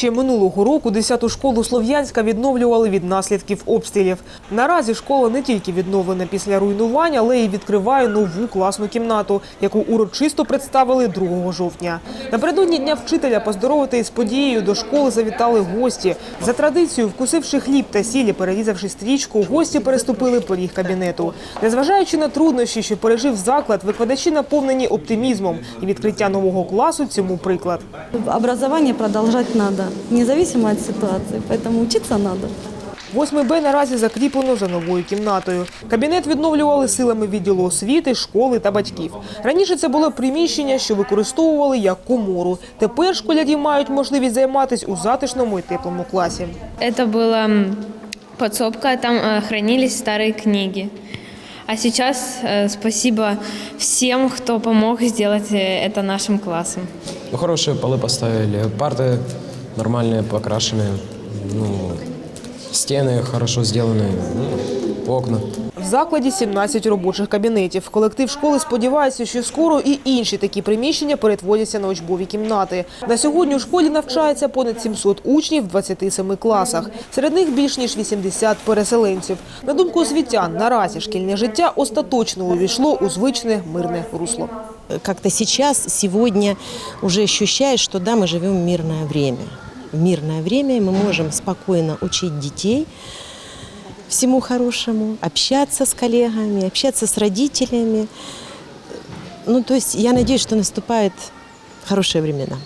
Ще минулого року 10-ту школу Слов'янська відновлювали від наслідків обстрілів. Наразі школа не тільки відновлена після руйнувань, але й відкриває нову класну кімнату, яку урочисто представили 2 жовтня. Напередодні дня вчителя поздоровити із подією до школи завітали гості. За традицією, вкусивши хліб та сілі, перерізавши стрічку, гості переступили поріг кабінету. Незважаючи на труднощі, що пережив заклад, викладачі наповнені оптимізмом. І відкриття нового класу цьому приклад. Образование продолжать надо, независимо от ситуации, поэтому учиться надо. 8 Б наразі закріплено за новою кімнатою. Кабінет відновлювали силами відділу освіти, школи та батьків. Раніше це було приміщення, що використовували як комору. Тепер школярі мають можливість займатися у затишному і теплому класі. Это была м, подсобка, там э, хранились старые книги. А сейчас э, спасибо всем, кто помог сделать э, это нашим классом. Ну, хорошие полы поставили, парты нормальные, покрашенные, ну, стены хорошо сделаны, ну, окна. В закладі 17 робочих кабінетів. Колектив школи сподівається, що скоро і інші такі приміщення перетворяться на учбові кімнати. На сьогодні у школі навчається понад 700 учнів в 27 класах. Серед них більш ніж 80 переселенців. На думку освітян, наразі шкільне життя остаточно увійшло у звичне мирне русло. как-то сейчас, сегодня уже ощущаешь, что да, мы живем в мирное время. Мирное время мы можем спокойно учить детей всему хорошему, общаться с коллегами, общаться с родителями. Ну, то есть я надеюсь, что наступают хорошие времена.